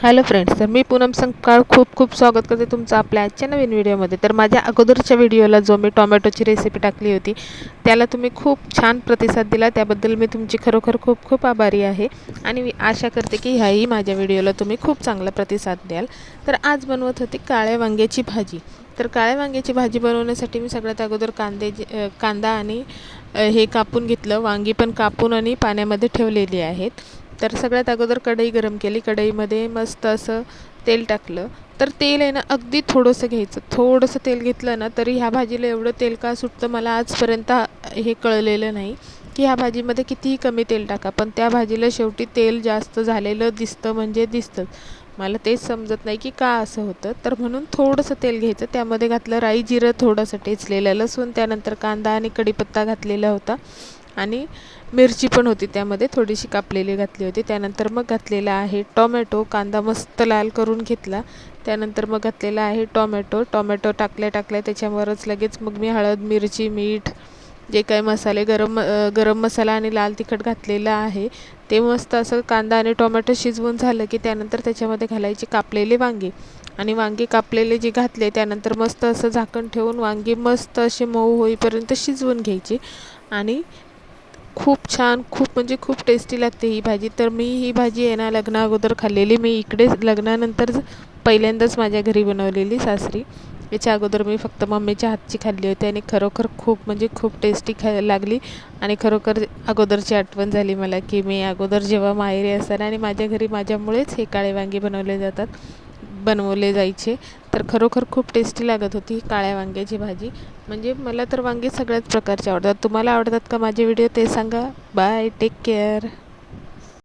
Hello friends तर मी पूनम संकाळ खूप खूप स्वागत करते तुमचं आपल्या आजच्या नवीन व्हिडिओमध्ये तर माझ्या अगोदरच्या व्हिडिओला जो मी टोमॅटोची रेसिपी टाकली होती त्याला तुम्ही खूप छान प्रतिसाद दिला. त्याबद्दल मी तुमची खरोखर खूप खूप आभारी आहे. आणि मी आशा करते की ह्याही माझ्या व्हिडिओला तुम्ही खूप चांगला प्रतिसाद द्याल. तर आज बनवत होते काळ्या वांग्याची भाजी. तर काळ्या वांग्याची भाजी बनवण्यासाठी मी सगळ्यात अगोदर कांदे कांदा आणि हे कापून घेतलं. वांगी पण कापून आणि पाण्यामध्ये ठेवलेली आहेत. तर सगळ्यात अगोदर कढई गरम केली. कढईमध्ये मस्त असं तेल टाकलं. तर तेल आहे ना अगदी थोडंसं घ्यायचं. थोडंसं तेल घेतलं ना तरी ह्या भाजीला एवढं तेल का सुटतं मला आजपर्यंत हे कळलेलं नाही. की ह्या भाजीमध्ये कितीही कमी तेल टाका पण त्या भाजीला शेवटी तेल जास्त झालेलं दिसतं म्हणजे दिसतंच मला तेच समजत नाही की का असं होतं. तर म्हणून थोडंसं तेल घ्यायचं. त्यामध्ये घातलं राई जिरं थोडंसं टेचलेलं लसूण त्यानंतर कांदा आणि कढीपत्ता घातलेला होता. आणि मिरची पण होती त्यामध्ये थोडीशी कापलेली घातली होती. त्यानंतर मग घातलेला आहे टॉमॅटो कांदा मस्त लाल करून घेतला. त्यानंतर मग घातलेला आहे टॉमॅटो. टॉमॅटो टाकल्या टाकल्या त्याच्यावरच लगेच मग मी हळद मिरची मीठ जे काही मसाले गरम गरम मसाला आणि लाल तिखट घातलेलं आहे ते मस्त असं कांदा आणि टोमॅटो शिजवून झालं की त्यानंतर त्याच्यामध्ये घालायचे कापलेले वांगे. आणि वांगे कापलेले जे घातले त्यानंतर मस्त असं झाकण ठेवून वांगे मस्त असे मऊ होईपर्यंत शिजवून घ्यायचे. आणि खूप छान खूप म्हणजे खूप टेस्टी लागते ही भाजी. तर मी ही भाजी आहे ना लग्ना अगोदर खाल्लेली. मी इकडे लग्नानंतर पहिल्यांदाच माझ्या घरी बनवलेली सासरी. याच्या अगोदर मी फक्त मम्मीच्या हातची खाल्ली होती आणि खरोखर खूप म्हणजे खूप टेस्टी खा लागली. आणि खरोखर अगोदरची आठवण झाली मला की मी अगोदर जेव्हा माहेरी असताना आणि माझ्या घरी माझ्यामुळेच हे काळे वांगे बनवले जातात बनवले जायचे. तर खरोखर खूप टेस्टी लागत होती काळ्या वांग्याची भाजी. म्हणजे मला तर वांगे सगळ्याच प्रकारचे आवडतात. तुम्हाला आवडतात का माझे व्हिडिओ ते सांगा. Bye take care